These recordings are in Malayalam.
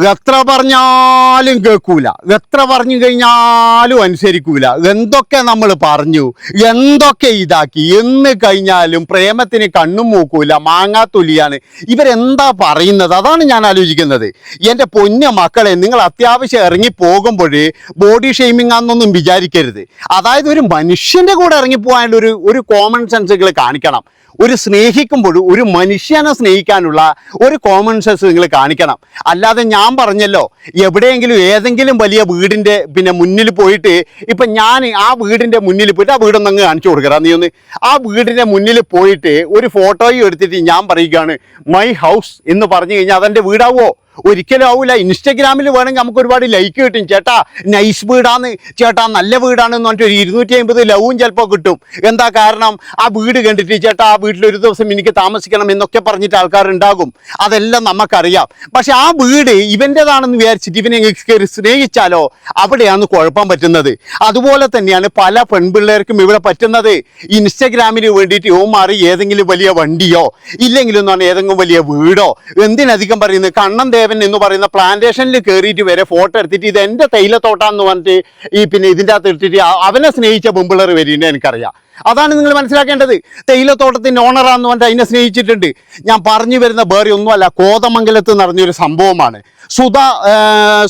എത്ര പറഞ്ഞാലും കേൾക്കൂല. എത്ര പറഞ്ഞു കഴിഞ്ഞാലും അനുസരിക്കൂല. എന്തൊക്കെ നമ്മൾ പറഞ്ഞു എന്തൊക്കെ ഇതാക്കി എന്ന് കഴിഞ്ഞാലും പ്രേമത്തിന് കണ്ണും മൂക്കൂല മാങ്ങാ മാങ്ങാത്തൊലിയാണ്. ഇവരെന്താ പറയുന്നത്? അതാണ് ഞാൻ ആലോചിക്കുന്നത്. എന്റെ പൊന്ന മക്കളെ നിങ്ങൾ അത്യാവശ്യം ഇറങ്ങി പോകുമ്പോൾ ബോഡി ഷെയ്മിങ് ആണെന്നൊന്നും വിചാരിക്കരുത്. അതായത് ഒരു മനുഷ്യന്റെ കൂടെ ഇറങ്ങി പോകാനുള്ള ഒരു ഒരു കോമൺ സെൻസുകൾ കാണിക്കണം. ഒരു സ്നേഹിക്കുമ്പോൾ ഒരു മനുഷ്യനെ സ്നേഹിക്കാനുള്ള ഒരു കോമൺ സെൻസ് നിങ്ങൾ കാണിക്കണം. അല്ലാതെ ഞാൻ പറഞ്ഞല്ലോ എവിടെയെങ്കിലും ഏതെങ്കിലും വലിയ വീടിന്റെ പിന്നെ മുന്നിൽ പോയിട്ട് ഇപ്പം ഞാൻ ആ വീടിന്റെ മുന്നിൽ പോയിട്ട് ആ വീടൊന്നും അങ്ങ് കാണിച്ചു കൊടുക്കറ നീ ഒന്ന് ആ വീടിന്റെ മുന്നിൽ പോയിട്ട് ഒരു ഫോട്ടോയും എടുത്തിട്ട് ഞാൻ പറയുകയാണ് മൈ ഹൗസ് എന്ന് പറഞ്ഞു കഴിഞ്ഞാൽ അതെന്റെ വീടാവോ? ഒരിക്കലും ആവൂല. ഇൻസ്റ്റഗ്രാമിൽ വേണമെങ്കിൽ നമുക്ക് ഒരുപാട് ലൈക്ക് കിട്ടും. ചേട്ടാ നൈസ് വീടാന്ന് ചേട്ടാ നല്ല വീടാണെന്ന് പറഞ്ഞിട്ട് ഒരു ഇരുന്നൂറ്റി അമ്പത് ലവും ചിലപ്പോൾ കിട്ടും. എന്താ കാരണം? ആ വീട് കണ്ടിട്ട് ചേട്ടാ ആ വീട്ടിൽ ഒരു ദിവസം എനിക്ക് താമസിക്കണം എന്നൊക്കെ പറഞ്ഞിട്ട് ആൾക്കാരുണ്ടാകും അതെല്ലാം നമുക്കറിയാം. പക്ഷെ ആ വീട് ഇവന്റെതാണെന്ന് വിചാരിച്ചിട്ട് ഇവനെ കയറി സ്നേഹിച്ചാലോ? അവിടെയാണ് കുഴപ്പം പറ്റുന്നത്. അതുപോലെ തന്നെയാണ് പല പെൺപിള്ളേർക്കും ഇവിടെ പറ്റുന്നത്. ഇൻസ്റ്റഗ്രാമിന് വേണ്ടിയിട്ട് ഓ മാറി ഏതെങ്കിലും വലിയ വണ്ടിയോ ഇല്ലെങ്കിലും എന്ന് പറഞ്ഞാൽ ഏതെങ്കിലും വലിയ വീടോ എന്തിനധികം പറയുന്നത്? കണ്ണൻ ദേവൻ എന്ന് പറയുന്ന പ്ലാന്റേഷനിൽ കയറിയിട്ട് വരെ ഫോട്ടോ എടുത്തിട്ട് ഇത് എന്റെ തേയിലത്തോട്ടാന്ന് പറഞ്ഞിട്ട് ഈ പിന്നെ ഇതിന്റെ അകത്ത് എടുത്തിട്ട് അവനെ സ്നേഹിച്ച ബുമ്പിളർ വരികയുണ്ട് എനിക്കറിയാം. അതാണ് നിങ്ങൾ മനസ്സിലാക്കേണ്ടത്. തേയിലത്തോട്ടത്തിന്റെ ഓണറാന്ന് പറഞ്ഞിട്ട് അതിനെ സ്നേഹിച്ചിട്ടുണ്ട്. ഞാൻ പറഞ്ഞു വരുന്ന വേറെ ഒന്നുമല്ല. കോതമംഗലത്ത് നടന്നൊരു സംഭവമാണ്. സുധ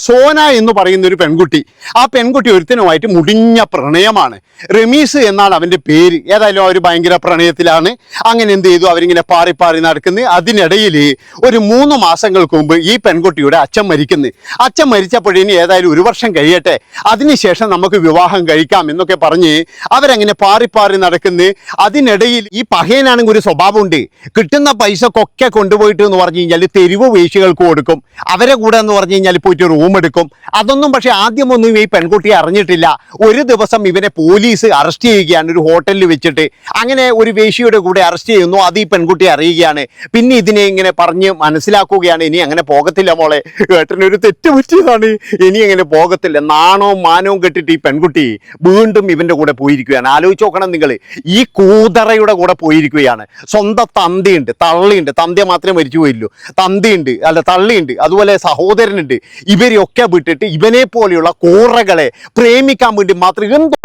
സോന എന്ന് പറയുന്ന ഒരു പെൺകുട്ടി. ആ പെൺകുട്ടി ഒരുത്തനുമായിട്ട് മുടിഞ്ഞ പ്രണയമാണ്. റമീസ് എന്നാണ് അവന്റെ പേര്. ഏതായാലും അവർ ഭയങ്കര പ്രണയത്തിലാണ്. അങ്ങനെ എന്ത് ചെയ്തു? അവരിങ്ങനെ പാറി പാറി നടക്കുന്നു. അതിനിടയിൽ ഒരു മൂന്ന് മാസങ്ങൾക്ക് മുമ്പ് ഈ പെൺകുട്ടിയുടെ അച്ഛൻ മരിക്കുന്നു. അച്ഛൻ മരിച്ചപ്പോഴേനി ഏതായാലും ഒരു വർഷം കഴിയട്ടെ. അതിനുശേഷം നമുക്ക് വിവാഹം കഴിക്കാം എന്നൊക്കെ പറഞ്ഞ് അവരങ്ങനെ പാറി പാറി നടക്കുന്നു. അതിനിടയിൽ ഈ പഹയനാണെങ്കിൽ ഒരു സ്വഭാവമുണ്ട്. കിട്ടുന്ന പൈസക്കൊക്കെ കൊണ്ടുപോയിട്ട് എന്ന് പറഞ്ഞു കഴിഞ്ഞാൽ തെരുവ് വേശികൾക്ക് കൊടുക്കും. അവരെ എന്ന് പറഞ്ഞു കഴിഞ്ഞാൽ പോയിട്ട് റൂം എടുക്കും. അതൊന്നും പക്ഷേ ആദ്യമൊന്നും ഈ പെൺകുട്ടിയെ അറിഞ്ഞിട്ടില്ല. ഒരു ദിവസം ഇവനെ പോലീസ് അറസ്റ്റ് ചെയ്യുകയാണ് ഒരു ഹോട്ടലിൽ വെച്ചിട്ട്. അങ്ങനെ ഒരു വേശിയുടെ കൂടെ അറസ്റ്റ് ചെയ്യുന്നു അത് ഈ പെൺകുട്ടിയെ അറിയുകയാണ്. പിന്നെ ഇതിനെ ഇങ്ങനെ പറഞ്ഞ് മനസ്സിലാക്കുകയാണ് ഇനി അങ്ങനെ പോകത്തില്ല മോളെ. ഏട്ടനൊരു തെറ്റ് പറ്റിയതാണ്. ഇനി അങ്ങനെ പോകത്തില്ല. നാണവും മാനവും കെട്ടിട്ട് ഈ പെൺകുട്ടി വീണ്ടും ഇവന്റെ കൂടെ പോയിരിക്കുകയാണ്. ആലോചിച്ച് നോക്കണം നിങ്ങൾ ഈ കൂതറയുടെ കൂടെ പോയിരിക്കുകയാണ്. സ്വന്തം തന്തിയുണ്ട് തള്ളിയുണ്ട്. തന്തിയെ മാത്രമേ മരിച്ചു പോയില്ലൂ തന്തിയുണ്ട് അല്ല തള്ളിയുണ്ട്. അതുപോലെ സഹോദരനുണ്ട്. ഇവരെയൊക്കെ വിട്ടിട്ട് ഇവനെ പോലെയുള്ള കോറകളെ പ്രേമിക്കാൻ വേണ്ടി മാത്രം എന്ത്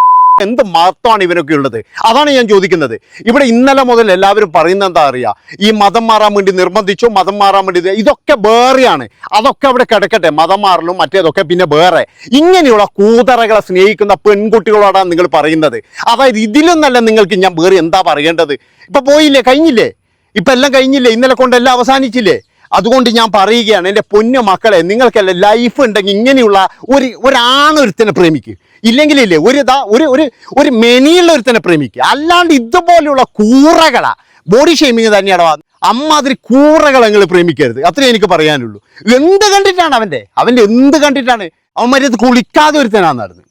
എന്ത് മതമാണ് ഇവനൊക്കെ ഉള്ളത്? അതാണ് ഞാൻ ചോദിക്കുന്നത്. ഇവിടെ ഇന്നലെ മുതൽ എല്ലാവരും പറയുന്ന എന്താ അറിയാ? ഈ മതം മാറാൻ വേണ്ടി നിർബന്ധിച്ചു മതം മാറാൻ വേണ്ടി ഇത് ഇതൊക്കെ വേറെയാണ്. അതൊക്കെ അവിടെ കിടക്കട്ടെ. മതം മാറലും മറ്റേതൊക്കെ പിന്നെ വേറെ. ഇങ്ങനെയുള്ള കൂതറകളെ സ്നേഹിക്കുന്ന പെൺകുട്ടികളോടാണ് നിങ്ങൾ പറയുന്നത്. അതായത് ഇതിലും നല്ല നിങ്ങൾക്ക് ഞാൻ വേറെ എന്താ പറയേണ്ടത്? ഇപ്പൊ പോയില്ലേ? കഴിഞ്ഞില്ലേ? ഇപ്പൊ എല്ലാം കഴിഞ്ഞില്ലേ? ഇന്നലെ കൊണ്ട് എല്ലാം അവസാനിച്ചില്ലേ? അതുകൊണ്ട് ഞാൻ പറയുകയാണ് എന്റെ പൊന്നു മക്കളെ നിങ്ങൾക്കല്ല ലൈഫ് ഉണ്ടെങ്കിൽ ഇങ്ങനെയുള്ള ഒരു ഒരാണൊരുത്തനെ പ്രേമിക്കുക ഇല്ലെങ്കിലില്ലേ ഒരു ഇതാ ഒരു ഒരു ഒരു മെനിയുള്ള ഒരുത്തനെ പ്രേമിക്കുക അല്ലാണ്ട് ഇതുപോലെയുള്ള കൂറകളാ. ബോഡി ഷെയ്മിങ് തന്നെയാണോ അമ്മാതിരി കൂറകൾ നിങ്ങൾ പ്രേമിക്കരുത്. അത്രേ എനിക്ക് പറയാനുള്ളൂ. എന്ത് കണ്ടിട്ടാണ് അവന്റെ അവന്റെ എന്ത് കണ്ടിട്ടാണ്? അവൻ അവന്മാരത് കുളിക്കാതെ ഒരുത്തനാണ് നടന്നത്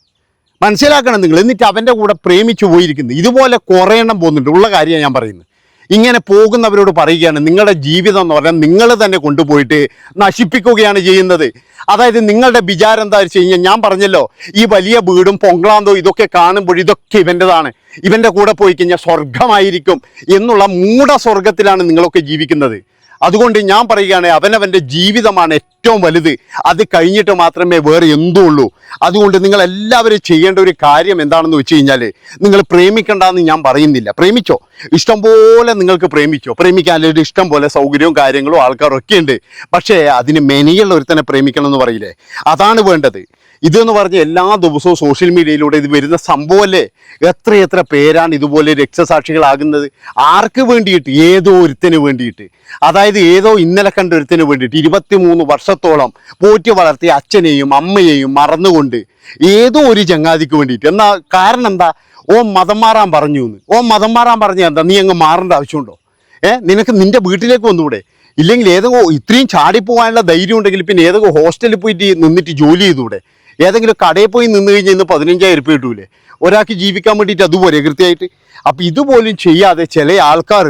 മനസ്സിലാക്കണം നിങ്ങൾ. എന്നിട്ട് അവന്റെ കൂടെ പ്രേമിച്ചു പോയിരിക്കുന്നത് ഇതുപോലെ കുറേ പോകുന്നുണ്ട്. ഉള്ള കാര്യമാണ് ഞാൻ പറയുന്നത്. ഇങ്ങനെ പോകുന്നവരോട് പറയുകയാണ് നിങ്ങളുടെ ജീവിതം എന്ന് പറഞ്ഞാൽ നിങ്ങൾ തന്നെ കൊണ്ടുപോയിട്ട് നശിപ്പിക്കുകയാണ് ചെയ്യുന്നത്. അതായത് നിങ്ങളുടെ വിചാരം എന്താ വെച്ച് കഴിഞ്ഞാൽ ഞാൻ പറഞ്ഞല്ലോ ഈ വലിയ വീടും പൊങ്കളാന്തോ ഇതൊക്കെ കാണുമ്പോൾ ഇതൊക്കെ ഇവന്റെതാണ്. ഇവന്റെ കൂടെ പോയി കഴിഞ്ഞാൽ സ്വർഗമായിരിക്കും എന്നുള്ള മൂട സ്വർഗത്തിലാണ് നിങ്ങളൊക്കെ ജീവിക്കുന്നത്. അതുകൊണ്ട് ഞാൻ പറയുകയാണ് അവനവന്റെ ജീവിതമാണ് ഏറ്റവും വലുത്. അത് കഴിഞ്ഞിട്ട് മാത്രമേ വേറെ എന്തോ ഉള്ളൂ. അതുകൊണ്ട് നിങ്ങൾ എല്ലാവരും ചെയ്യേണ്ട ഒരു കാര്യം എന്താണെന്ന് വെച്ച് കഴിഞ്ഞാൽ നിങ്ങൾ പ്രേമിക്കണ്ടെന്ന് ഞാൻ പറയുന്നില്ല. പ്രേമിച്ചോ? ഇഷ്ടം പോലെ നിങ്ങൾക്ക് പ്രേമിച്ചോ? പ്രേമിക്കാനായിട്ട് ഇഷ്ടം പോലെ സൗകര്യവും കാര്യങ്ങളും ആൾക്കാരൊക്കെ ഉണ്ട്. പക്ഷേ അതിന് മെനിയുള്ള ഒരുത്തനെ പ്രേമിക്കണം എന്ന് പറയില്ലേ? അതാണ് വേണ്ടത്. ഇതെന്ന് പറഞ്ഞ് എല്ലാ ദിവസവും സോഷ്യൽ മീഡിയയിലൂടെ ഇത് വരുന്ന സംഭവമല്ലേ? എത്രയെത്ര പേരാണ് ഇതുപോലെ രക്തസാക്ഷികളാകുന്നത്? ആർക്ക് വേണ്ടിയിട്ട്? ഏതോ ഒരുത്തിന് വേണ്ടിയിട്ട്. അതായത് ഏതോ ഇന്നലെ കണ്ട ഒരുത്തിന് വേണ്ടിയിട്ട്. ഇരുപത്തിമൂന്ന് വർഷത്തോളം പോറ്റി വളർത്തിയ അച്ഛനെയും അമ്മയെയും മറന്നുകൊണ്ട് ഏതോ ഒരു ചങ്ങാതിക്ക് വേണ്ടിയിട്ട്. എന്നാ കാരണം എന്താ? ഓ മതം മാറാൻ പറഞ്ഞു എന്ന് ഓ മതം മാറാൻ പറഞ്ഞ എന്താ? നീ അങ്ങ് മാറേണ്ട ആവശ്യമുണ്ടോ? ഏഹ് നിനക്ക് നിന്റെ വീട്ടിലേക്ക് വന്നുകൂടെ ഇല്ലെങ്കിൽ ഏതെങ്കിലും ഇത്രയും ചാടിപ്പോകാനുള്ള ധൈര്യം ഉണ്ടെങ്കിൽ പിന്നെ ഏതെങ്കിലും ഹോസ്റ്റലിൽ പോയിട്ട് നിന്നിട്ട് ജോലി ചെയ്തൂടെ? ഏതെങ്കിലും കടയിൽ പോയി നിന്ന് കഴിഞ്ഞാൽ ഇന്ന് പതിനഞ്ചായിരം രൂപ കിട്ടൂലേ? ഒരാൾക്ക് ജീവിക്കാൻ വേണ്ടിയിട്ട് അതുപോലെ കൃത്യമായിട്ട്. അപ്പം ഇതുപോലും ചെയ്യാതെ ചില ആൾക്കാർ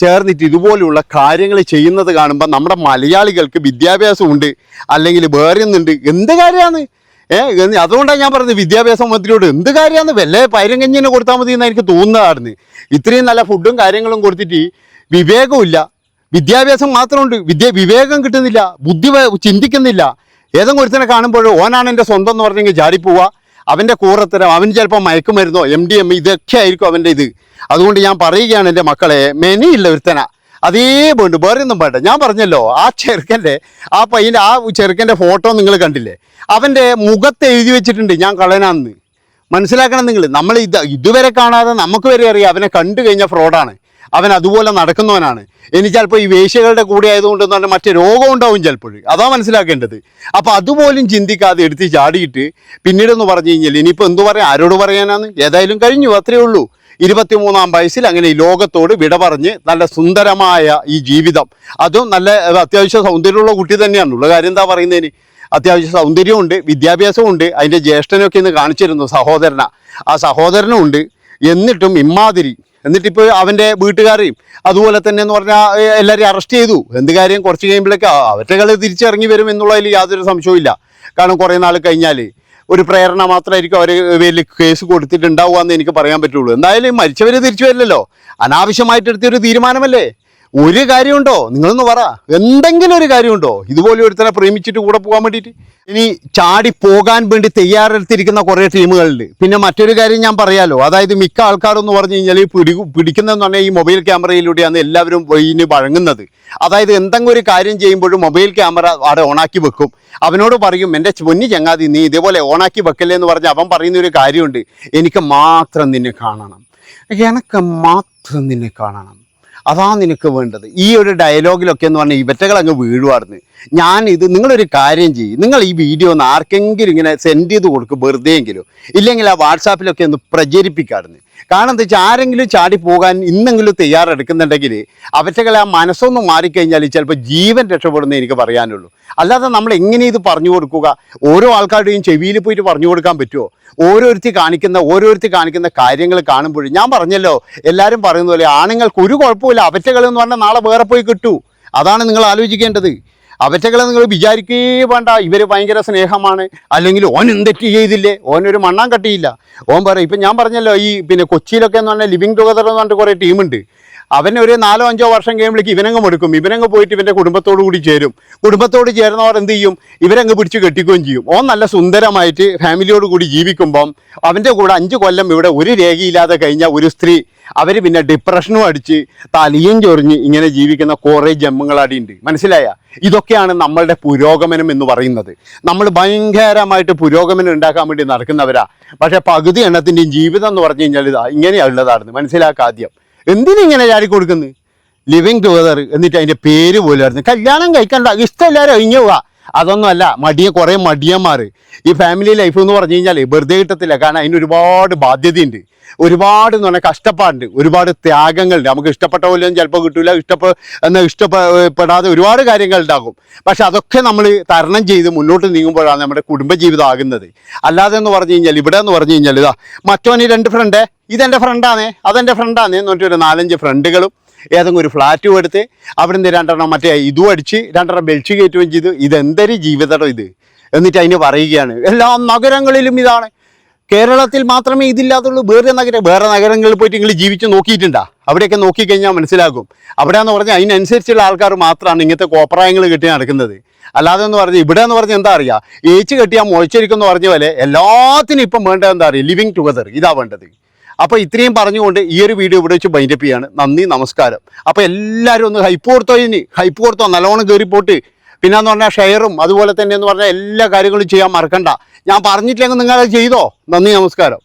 ചേർന്നിട്ട് ഇതുപോലെയുള്ള കാര്യങ്ങൾ ചെയ്യുന്നത് കാണുമ്പോൾ നമ്മുടെ മലയാളികൾക്ക് വിദ്യാഭ്യാസമുണ്ട് അല്ലെങ്കിൽ വേറെ ഒന്നുണ്ട് എന്ത് കാര്യമാണ്? ഏഹ് അതുകൊണ്ടാണ് ഞാൻ പറഞ്ഞത് വിദ്യാഭ്യാസ മന്ത്രിയോട് എന്ത് കാര്യമാണ്? വല്ല പൈരങ്കഞ്ഞിനെ കൊടുത്താൽ മതി എന്ന് എനിക്ക് തോന്നുന്നതായിരുന്നു ഇത്രയും നല്ല ഫുഡും കാര്യങ്ങളും കൊടുത്തിട്ട് വിവേകമില്ല വിദ്യാഭ്യാസം മാത്രമുണ്ട്. വിദ്യ വിവേകം കിട്ടുന്നില്ല. ബുദ്ധി ചിന്തിക്കുന്നില്ല. ഏതെങ്കിലും ഒരുത്തനെ കാണുമ്പോൾ ഓനാണ് എന്റെ സ്വന്തം എന്ന് പറഞ്ഞെങ്കിൽ ജാടിപ്പോവുക പോവുക അവന്റെ കൂറത്തരം അവൻ ചിലപ്പോൾ മയക്കുമരുന്നോ എം ഡി എം ഇതൊക്കെ ആയിരിക്കും അവന്റെ ഇത്. അതുകൊണ്ട് ഞാൻ പറയുകയാണ് എന്റെ മക്കളെ മെനിയില്ല ഒരുത്തന. അതേ വേണ്ടു വേറെ ഒന്നും ഞാൻ പറഞ്ഞല്ലോ ആ ചെറുക്കന്റെ ആ പയ്യന്റെ ആ ചെറുക്കന്റെ ഫോട്ടോ നിങ്ങൾ കണ്ടില്ലേ? അവന്റെ മുഖത്ത് എഴുതി വെച്ചിട്ടുണ്ട് ഞാൻ കളനാന്ന്. മനസ്സിലാക്കണം നിങ്ങൾ. നമ്മൾ ഇത് ഇതുവരെ കാണാതെ നമുക്ക് വരെ അറിയാം അവനെ കണ്ടു കഴിഞ്ഞാൽ ഫ്രോഡാണ് അവൻ അതുപോലെ നടക്കുന്നവനാണ്. ഇനി ചിലപ്പോൾ ഈ വേശ്യകളുടെ കൂടെ ആയതുകൊണ്ട് എന്ന് പറഞ്ഞാൽ മറ്റേ രോഗം ഉണ്ടാവും ചിലപ്പോൾ. അതാ മനസ്സിലാക്കേണ്ടത്. അപ്പോൾ അതുപോലും ചിന്തിക്കാതെ എടുത്ത് ചാടിയിട്ട് പിന്നീടെന്ന് പറഞ്ഞു കഴിഞ്ഞാൽ ഇനിയിപ്പോൾ എന്തു പറയാം? ആരോട് പറയാനാണ്? ഏതായാലും കഴിഞ്ഞു അത്രയേ ഉള്ളൂ. ഇരുപത്തിമൂന്നാം വയസ്സിൽ അങ്ങനെ ഈ ലോകത്തോട് വിട പറഞ്ഞ് നല്ല സുന്ദരമായ ഈ ജീവിതം. അതും നല്ല അത്യാവശ്യം സൗന്ദര്യമുള്ള കുട്ടി തന്നെയാണ്. ഉള്ള കാര്യം എന്താ പറയുന്നതിന്? അത്യാവശ്യം സൗന്ദര്യമുണ്ട് വിദ്യാഭ്യാസമുണ്ട്. അതിന്റെ ജ്യേഷ്ഠനൊക്കെ ഇന്ന് കാണിച്ചിരുന്നു സഹോദരന. ആ സഹോദരനും ഉണ്ട് എന്നിട്ടും ഇമ്മാതിരി എന്നിട്ടിപ്പോൾ അവന്റെ വീട്ടുകാരെയും അതുപോലെ തന്നെ എന്ന് പറഞ്ഞാൽ എല്ലാവരെയും അറസ്റ്റ് ചെയ്തു. എന്ത് കാര്യം? കുറച്ച് കഴിയുമ്പോഴേക്ക് കളി തിരിച്ചിറങ്ങി വരും എന്നുള്ളതിൽ യാതൊരു സംശയവും കാരണം കുറേ നാൾ കഴിഞ്ഞാൽ ഒരു പ്രേരണ മാത്രമായിരിക്കും അവർ പേരിൽ കേസ് കൊടുത്തിട്ടുണ്ടാവുക എന്ന് എനിക്ക് പറയാൻ പറ്റുള്ളൂ. എന്തായാലും മരിച്ചവർ തിരിച്ചു വരില്ലല്ലോ. അനാവശ്യമായിട്ട് എടുത്തൊരു തീരുമാനമല്ലേ? ഒരു കാര്യമുണ്ടോ? നിങ്ങളൊന്ന് പറ. എന്തെങ്കിലും ഒരു കാര്യമുണ്ടോ? ഇതുപോലെ ഒരുത്തനെ പ്രേമിച്ചിട്ട് കൂടെ പോകാൻ വേണ്ടിയിട്ട്? ഇനി ചാടി പോകാൻ വേണ്ടി തയ്യാറെടുത്തിരിക്കുന്ന കുറേ ടീമുകളുണ്ട്. പിന്നെ മറ്റൊരു കാര്യം ഞാൻ പറയാലോ. അതായത് മിക്ക ആൾക്കാരെന്ന് പറഞ്ഞു കഴിഞ്ഞാൽ ഈ പിടി പിടിക്കുന്നതെന്ന് പറഞ്ഞാൽ ഈ മൊബൈൽ ക്യാമറയിലൂടെയാണ് എല്ലാവരും ഇതിന് വഴങ്ങുന്നത്. അതായത് എന്തെങ്കിലും ഒരു കാര്യം ചെയ്യുമ്പോഴും മൊബൈൽ ക്യാമറ അവിടെ ഓണാക്കി വെക്കും. അവനോട് പറയും എന്റെ പൊന്നി ചങ്ങാതി നീ ഇതേപോലെ ഓണാക്കി വെക്കല്ലേ എന്ന് പറഞ്ഞ് അവൻ പറയുന്ന ഒരു കാര്യമുണ്ട്. എനിക്ക് മാത്രം നിന്നെ കാണണം. എനിക്ക് മാത്രം നിന്നെ കാണണം. അതാ നിനക്ക് വേണ്ടത്. ഈ ഒരു ഡയലോഗിലൊക്കെ എന്ന് പറഞ്ഞാൽ ഇവറ്റകൾ അങ്ങ് വീഴുവാർന്ന്. ഞാൻ ഇത് നിങ്ങളൊരു കാര്യം ചെയ്യും. നിങ്ങൾ ഈ വീഡിയോ ഒന്ന് ആർക്കെങ്കിലും ഇങ്ങനെ സെൻഡ് ചെയ്ത് കൊടുക്കും വെറുതെ എങ്കിലും ഇല്ലെങ്കിൽ ആ വാട്സാപ്പിലൊക്കെ ഒന്ന് പ്രചരിപ്പിക്കാറുണ്ട് കാരണം എന്താ വെച്ചാൽ ആരെങ്കിലും ചാടി പോകാൻ ഇന്നെങ്കിലും തയ്യാറെടുക്കുന്നുണ്ടെങ്കിൽ അവറ്റകളെ ആ മനസ്സൊന്ന് മാറിക്കഴിഞ്ഞാൽ ചിലപ്പോൾ ജീവൻ രക്ഷപ്പെടുന്നേ എനിക്ക് പറയാനുള്ളൂ. അല്ലാതെ നമ്മൾ എങ്ങനെ ഇത് പറഞ്ഞു കൊടുക്കുക? ഓരോ ആൾക്കാരുടെയും ചെവിയിൽ പോയിട്ട് പറഞ്ഞു കൊടുക്കാൻ പറ്റുമോ ഓരോരുത്തി കാണിക്കുന്ന ഓരോരുത്തി കാണിക്കുന്ന കാര്യങ്ങൾ കാണുമ്പോഴും ഞാൻ പറഞ്ഞല്ലോ എല്ലാവരും പറയുന്ന പോലെ ആണുങ്ങൾക്ക് ഒരു കുഴപ്പമില്ല അവറ്റകൾ എന്ന് പറഞ്ഞാൽ നാളെ വേറെ പോയി കിട്ടൂ. അതാണ് നിങ്ങൾ ആലോചിക്കേണ്ടത്. അവറ്റകളെ നിങ്ങൾ വിചാരിക്കേ വേണ്ട. ഇവർ ഭയങ്കര സ്നേഹമാണ്. അല്ലെങ്കിൽ ഓൻ എന്തൊക്കെ ചെയ്തില്ലേ? ഓനൊരു മണ്ണാൻ കട്ടിയില്ല. ഓൻ പറയും ഇപ്പം ഞാൻ പറഞ്ഞല്ലോ ഈ പിന്നെ കൊച്ചിയിലൊക്കെ എന്ന് പറഞ്ഞാൽ ലിവിങ് ടുഗദർ എന്ന് പറഞ്ഞിട്ട് കുറേ ടീമുണ്ട് അവന് ഒരു നാലോ അഞ്ചോ വർഷം കഴിയുമ്പോഴേക്ക് ഇവനങ്ങ് എടുക്കും ഇവനങ്ങ് പോയിട്ട് ഇവന്റെ കുടുംബത്തോടു കൂടി ചേരും. കുടുംബത്തോട് ചേരുന്നവർ എന്ത് ചെയ്യും? ഇവരങ്ങ് പിടിച്ച് കെട്ടിക്കുകയും ചെയ്യും. ഓൻ നല്ല സുന്ദരമായിട്ട് ഫാമിലിയോട് കൂടി ജീവിക്കുമ്പം അവന്റെ കൂടെ അഞ്ച് കൊല്ലം ഇവിടെ ഒരു രേഖയില്ലാതെ കഴിഞ്ഞ ഒരു സ്ത്രീ അവർ പിന്നെ ഡിപ്രഷനും അടിച്ച് തലയും ചൊറിഞ്ഞ് ഇങ്ങനെ ജീവിക്കുന്ന കുറേ ജന്മങ്ങളടിയുണ്ട്. മനസ്സിലായ? ഇതൊക്കെയാണ് നമ്മളുടെ പുരോഗമനം എന്ന് പറയുന്നത്. നമ്മൾ ഭയങ്കരമായിട്ട് പുരോഗമനം ഉണ്ടാക്കാൻ വേണ്ടി നടക്കുന്നവരാ. പക്ഷേ പകുതി എണ്ണത്തിന്റെയും ജീവിതം എന്ന് പറഞ്ഞു കഴിഞ്ഞാൽ ഇതാ ഇങ്ങനെയുള്ളതാണ് മനസ്സിലാക്കുക ആദ്യം. എന്തിനിങ്ങനെ ചാടി കൊടുക്കുന്നത്? ലിവിങ് ടുഗദർ എന്നിട്ട് അതിന്റെ പേര് പോലായിരുന്നു കല്യാണം കഴിക്കണ്ട. ഇഷ്ടമല്ലാരും ഒഴിഞ്ഞു പോവാ. അതൊന്നും അല്ല മടിയ കുറേ മടിയന്മാർ ഈ ഫാമിലി ലൈഫ് എന്ന് പറഞ്ഞു കഴിഞ്ഞാൽ വെറുതെ കിട്ടത്തില്ല. കാരണം അതിന് ഒരുപാട് ബാധ്യതയുണ്ട്. ഒരുപാട് എന്ന് പറഞ്ഞാൽ കഷ്ടപ്പാടുണ്ട്. ഒരുപാട് ത്യാഗങ്ങളുണ്ട്. നമുക്ക് ഇഷ്ടപ്പെട്ട പോലെയും ചിലപ്പോൾ കിട്ടില്ല ഇഷ്ടപ്പെ ഇഷ്ടപ്പെടാതെ ഒരുപാട് കാര്യങ്ങൾ ഉണ്ടാകും. പക്ഷെ അതൊക്കെ നമ്മൾ തരണം ചെയ്ത് മുന്നോട്ട് നീങ്ങുമ്പോഴാണ് നമ്മുടെ കുടുംബജീവിതം ആകുന്നത്. അല്ലാതെ എന്ന് പറഞ്ഞു കഴിഞ്ഞാൽ ഇവിടെ എന്ന് പറഞ്ഞു കഴിഞ്ഞാൽ ഇതാ മറ്റോന് രണ്ട് ഫ്രണ്ട് ഇതെന്റെ ഫ്രണ്ടാണേ അതെന്റെ ഫ്രണ്ടാണേ എന്ന് പറഞ്ഞിട്ട് ഒരു നാലഞ്ച് ഫ്രണ്ടുകളും ഏതെങ്കിലും ഒരു ഫ്ലാറ്റും എടുത്ത് അവിടെ നിന്ന് രണ്ടെണ്ണം മറ്റേ ഇതും അടിച്ച് രണ്ടെണ്ണം ബെൽറ്റ് കയറ്റുകയും ചെയ്തു. ഇതെന്തൊരു ജീവിതം ഇത്? എന്നിട്ട് അതിന് പറയുകയാണ് എല്ലാ നഗരങ്ങളിലും ഇതാണ്. കേരളത്തിൽ മാത്രമേ ഇതില്ലാത്തുള്ളൂ വേറെ നഗരം വേറെ നഗരങ്ങളിൽ പോയിട്ട് നിങ്ങൾ ജീവിച്ച് നോക്കിയിട്ടുണ്ടാ? അവിടെയൊക്കെ നോക്കിക്കഴിഞ്ഞാൽ മനസ്സിലാകും. അവിടെ എന്ന് പറഞ്ഞാൽ അതിനനുസരിച്ചുള്ള ആൾക്കാർ മാത്രമാണ് ഇങ്ങനത്തെ കോപ്രായങ്ങൾ കെട്ടി നടക്കുന്നത്. അല്ലാതെ എന്ന് പറഞ്ഞാൽ ഇവിടെ എന്ന് പറഞ്ഞാൽ എന്താ അറിയുക ഏച്ച് കെട്ടിയാൽ മുഴച്ചിരിക്കും എന്ന് പറഞ്ഞ പോലെ എല്ലാത്തിനും ഇപ്പം വേണ്ടത് എന്താ അറിയുക ലിവിങ് ടുഗദർ ഇതാ വേണ്ടത്. അപ്പോൾ ഇത്രയും പറഞ്ഞുകൊണ്ട് ഈ ഒരു വീഡിയോ ഇവിടെ വെച്ച് ബൈൻഡപ്പ് ചെയ്യാണ്. നന്ദി നമസ്കാരം. അപ്പോൾ എല്ലാവരും ഒന്ന് ഹൈപ്പ് കൊടുത്തോ ഇനി. ഹൈപ്പ് കൊടുത്തോ നല്ലോണം കയറി പോട്ട് പിന്നെ എന്ന് പറഞ്ഞാൽ ഷെയറും അതുപോലെ തന്നെ എന്ന് പറഞ്ഞാൽ എല്ലാ കാര്യങ്ങളും ചെയ്യാൻ മറക്കണ്ട. ഞാൻ പറഞ്ഞിട്ടില്ലെങ്കിൽ നിങ്ങൾ അത് ചെയ്തോ? നന്ദി നമസ്കാരം.